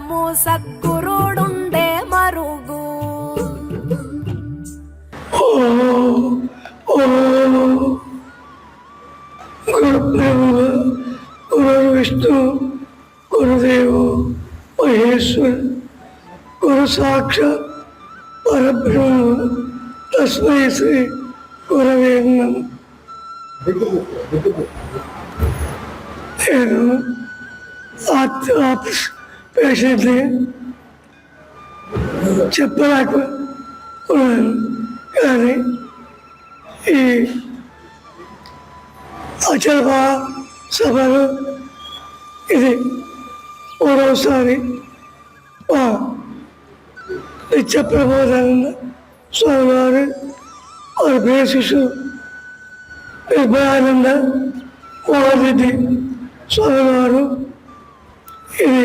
కాలము సద్గురుడుండే మరుగు గురుబ్రహ్మ గురు విష్ణు గురుదేవు మహేశ్వర గురు సాక్షాత్ పరబ్రహ్మ తస్మై శ్రీ గురవే నమ నేను ఆర్ట్ ఆఫీస్ పేషెంట్ని చెప్పలేక ఉన్నాను. కానీ ఈ అచల సభలు ఇది మూడవసారి మా నిత్య ప్రబోధానంద స్వామి వారు వారి బేసిసు నిర్భయానంద మోహన్ రెడ్డి స్వామి వారు ఇది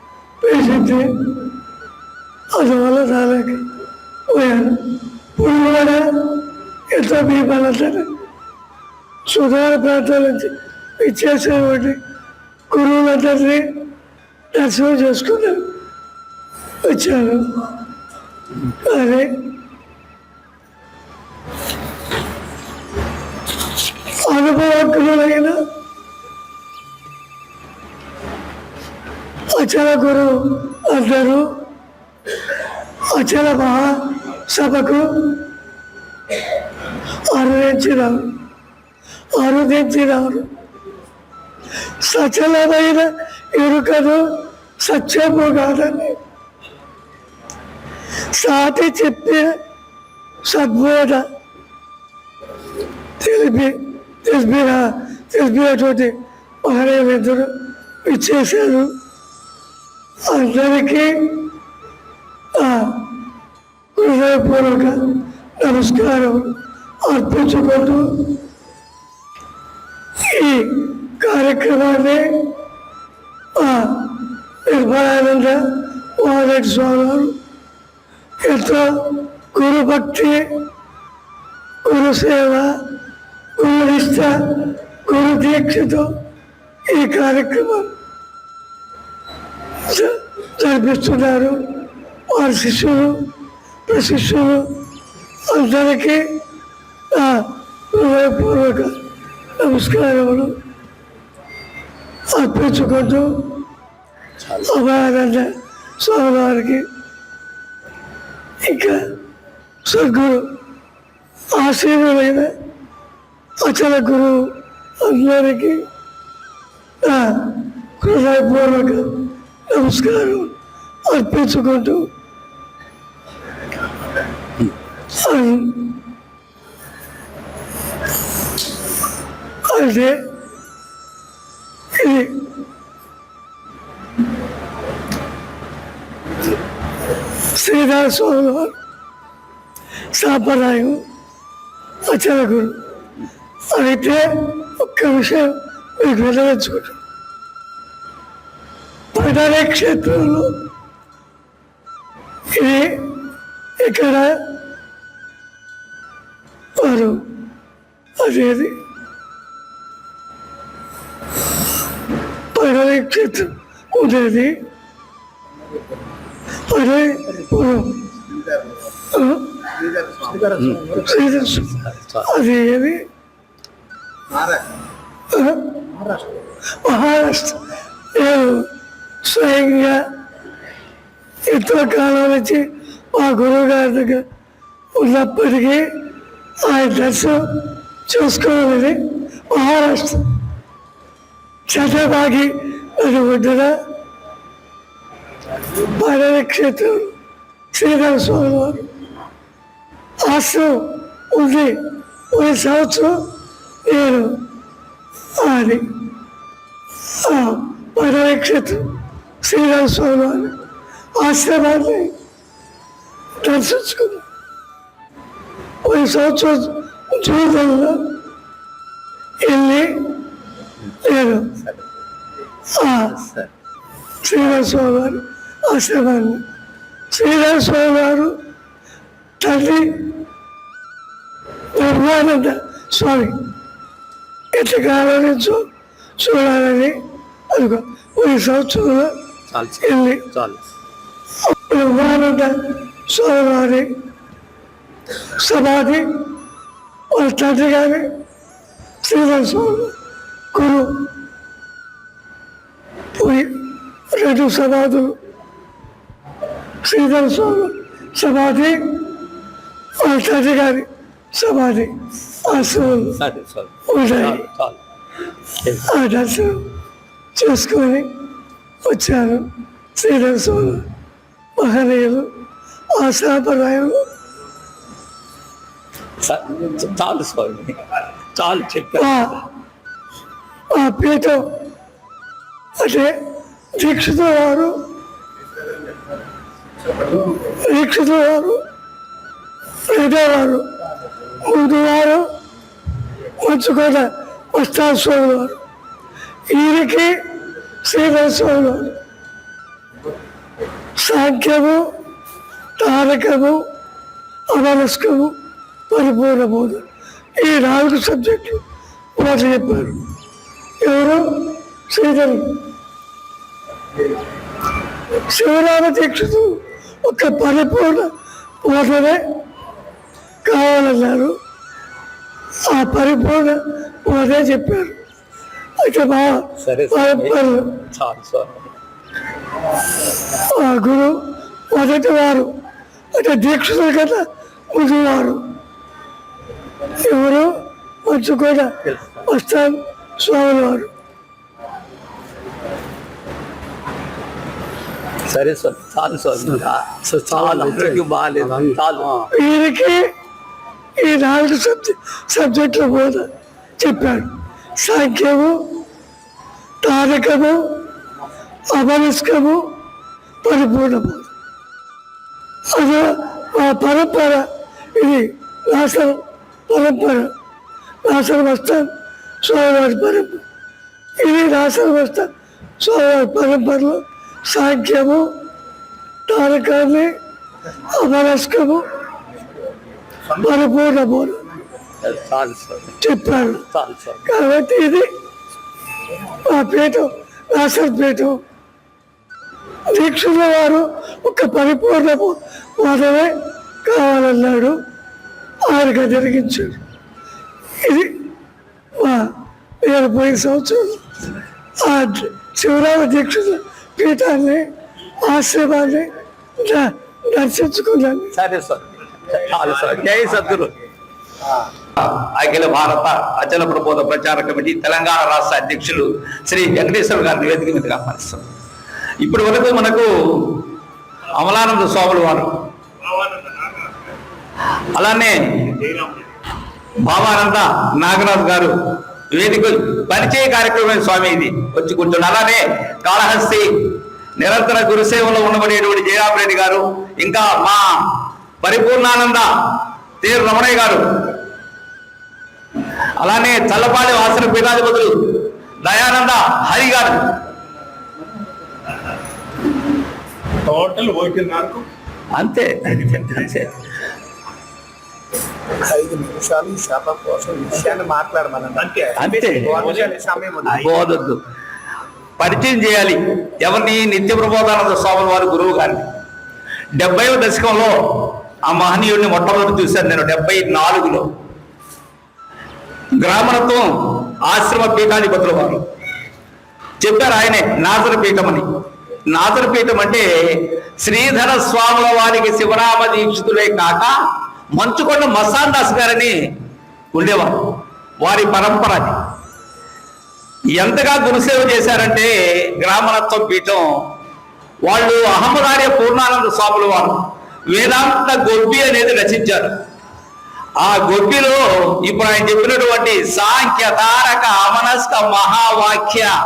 పేషెంట్ అందువల్ల రాలేకపోయాను ఇప్పుడు కూడా ఎంతో మీ బలంతో సుధార ప్రాంతాల నుంచి ఇచ్చేసేటువంటి గురువులందరినీ దర్శనం చేసుకుని వచ్చాను కానీ అనుభవజ్ఞులైన అచల గురు అందరూ అచల మహాసభకు అనుభవించినారు అనుదించినారు సచలమైన ఎరుకను సత్యము కాదని సాటి చెప్పే సద్బోధ తెలిపి తెలిపిన తెలిపినటువంటి మహనీయులందరూ ఇచ్చేశారు. అందరికీ హృదయపూర్వక నమస్కారం అర్పించుకుంటూ ఈ కార్యక్రమాన్ని ఆ నిర్భయానంద మహారెడ్డి స్వామి గారు ఎంతో గురుభక్తి గురుసేవ గురునిష్ట గురు దీక్షతో ఈ కార్యక్రమం నడిపిస్తున్నారు వారి శిష్యులు ప్రశిష్యులు అందరికీ నా హృదయపూర్వక నమస్కారములు అర్పించుకుంటూ అభయానంద స్వామి వారికి ఇంకా సద్గురు ఆశీర్వమైన అచల గురువు అందరికీ నా హృదయపూర్వక నమస్కారం. అర్పించుకుంటూ. అయితే అంటే ఇది శ్రీధర స్వామి వారు సాంప్రదాయం అచల అయితే ఒక్క విషయం మీకు వెళ్ళవచ్చుకుంటాం ప్రధాన క్షేత్రంలో ఇది ఇక్కడ వారు అదేది ప్రధాన క్షేత్రం ఉండేది అదే పూర్వం ఆ? శ్రీధర్ స్వామి. అది ఏది మహారాష్ట్ర నేను స్వయంగా ఎంతో కాలం వచ్చి మా గురువు గారి దగ్గర ఉన్నప్పటికీ ఆయన దర్శనం చూసుకోవాలని మహారాష్ట్ర చంద్రబాగి అది ఒడ్డున పర్యట క్షేత్రం శ్రీరామ స్వామి వారు ఆశ్రమం ఉంది. ఒక సంవత్సరం నేను అది పర్యట క్షేత్రం శ్రీరామ స్వామి వారు ఆశ్రమాన్ని దర్శించుకున్నాం ఒక సంవత్సరం జీవితంలో వెళ్ళి నేను శ్రీరామస్వామి వారి ఆశ్రమాన్ని శ్రీరామస్వామి వారు తల్లి బ్రహ్మానంద స్వామి ఎంతకాలం నుంచో చూడాలని అనుకో. ఈ సంవత్సరంలో వెళ్ళి చాలు బ్రహ్మానంద స్వామి వారి సమాధి వాళ్ళ తండ్రి గారి శ్రీరామ స్వామి గురు పోయి రెండు సమాధులు శ్రీధర స్వామి సమాధి వాళ్ళ తండ్రి గారి సమాధి ఆశ్రమంలో సరే సరే ఉన్నాయి చాలు చాలు ఆ దర్శనం చేసుకొని వచ్చాను. శ్రీధర స్వామి మహనీయులు ఆ సాంప్రదాయంలో చాలు స్వామి. చాలు ఆ పీఠం అంటే దీక్షిత వారు దీక్షిత వారు రెండోవారు ముందు వారు మంచుకోట వస్తాస్వామి వారు. ఈయనకి శ్రీధర సాంఖ్యము తారకము అమనస్కము పరిపూర్ణ బోధ ఈ నాలుగు సబ్జెక్టులు వాళ్ళు చెప్పారు. ఎవరు? శ్రీధర్. శివరామ దీక్షితు ఒక పరిపూర్ణ బోధనే కావాలన్నారు. ఆ పరిపూర్ణ బోధే చెప్పారు. సరే స్వామి పరపరు చాలు స్వామి ఆ గురు మొదటి వారు అంటే దీక్షితుల కదా ముందు వారు ఎవరు మంచుకోట వస్తాన్ స్వాముల వారు సరే స్వామి చాలు స్వామి చాలు అందరికీ బాగాలేదు చాలు వీరికి ఈ నాలుగు సబ్జె సబ్జెక్టుల బోధ చెప్పాడు సాంఖ్యము తారకము అమనస్కము పరిపూర్ణ అది ఆ పరంపర ఇది రాసన పరంపర రాసన వస్తాన్ స్వామివారి పరంపర ఇది రాసన వస్తాన్ స్వామివారి పరంపరలో సాంఖ్యము తారకాన్ని అమనస్కము పరిపూర్ణ స్వామి కాబట్టి ఇది ఆ పీఠం రాసన పీఠం. దీక్షల వారు ఒక పరిపూర్ణ మాత్రమే కావాలన్నాడు. ఆయనకు జరిగించాడు. ఇది మా నేను పోయిన సంవత్సరం. ఆ శివరామ దీక్షల పీఠాన్ని ఆశ్రమాన్ని దర్శించుకున్నాను. సరే స్వామి చాలు స్వామి జై సద్గురు. అఖిల భారత అచల ప్రబోధ ప్రచార కమిటీ తెలంగాణ రాష్ట్ర అధ్యక్షులు శ్రీ వెంకటేశ్వర గారి నివేదిక మీదుగా ఆహ్వానిస్తాం. ఇప్పటి వరకు మనకు అమలానంద స్వాములు వారు. అలానే భావానంద నాగరాజు గారు వేదిక పరిచయ కార్యక్రమం స్వామి ఇది. వచ్చి కూర్చోండి. అలానే కాళహస్తి నిరంతర గురుసేవలో ఉండబడేటువంటి జయరామరెడ్డి గారు ఇంకా మా పరిపూర్ణానంద తీరు రమణయ్య గారు అలానే చల్లపాటి వాసన పీఠాధిపతులు దయానంద హరి గారు. టోటల్ ఒకటిన్నరకు అంతే. అంతే. ఐదు నిమిషాలు సభ కోసం విషయాన్ని మాట్లాడమనండి. అంతే. బోధొద్దు. పరిచయం చేయాలి. ఎవరిని నిత్య ప్రబోధానంద స్వామి వారి గురువు గారిని. డెబ్బైవ దశకంలో ఆ మహనీయుడిని మొట్టమొదటి చూశాను నేను డెబ్బై నాలుగులో. గ్రామణత్వం ఆశ్రమ పీఠాధిపతుల వారు చెప్పారు ఆయనే నాజర పీఠం అని. నాజర పీఠం అంటే శ్రీధర స్వాముల వారికి శివరామ దీక్షితులే కాక మంచుకొండ మసాన్ దాస్ గారని ఉండేవారు. వారి పరంపర అది. ఎంతగా గురుసేవ చేశారంటే గ్రామణత్వం పీఠం వాళ్ళు అహమ్మదార్య పూర్ణానంద స్వాముల వారు వేదాంత గొబ్బి అనేది రచించారు. ఆ గొబ్బిలో ఇప్పుడు ఆయన చెప్పినటువంటి సాంఖ్య తారక అమనస్క మహావాక్య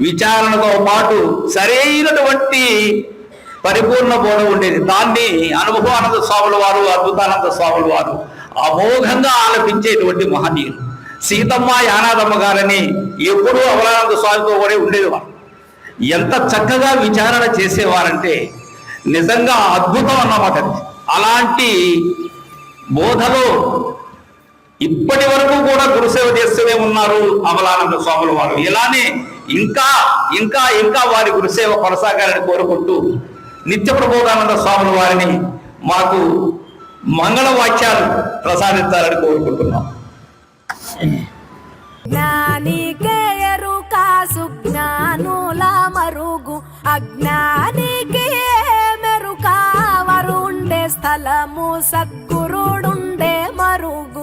విచారణతో పాటు సరైనటువంటి పరిపూర్ణ బోధ ఉండేది. దాన్ని అనుభవానంద స్వాముల వారు అద్భుతానంద స్వాముల వారు అమోఘంగా ఆలపించేటువంటి మహనీయులు. సీతమ్మ యానాదమ్మ గారని ఎప్పుడూ అవలానంద స్వామితో కూడా ఉండేవారు. ఎంత చక్కగా విచారణ చేసేవారంటే నిజంగా అద్భుతం అన్నమాట అలాంటి బోధలో ఇప్పటి వరకు కూడా గురుసేవ చేస్తూనే ఉన్నారు అమలానంద స్వాముల వారు. ఇలానే ఇంకా ఇంకా ఇంకా వారి గురుసేవ కొనసాగాలని కోరుకుంటూ నిత్య ప్రబోధానంద స్వాముల వారిని మాకు మంగళ వాక్యాలు ప్రసాదించాలని కోరుకుంటున్నాం. జ్ఞానికే ఎరుక సుజ్ఞానుల మరుగు అజ్ఞా వరుండే సద్గురుడుండే మరుగు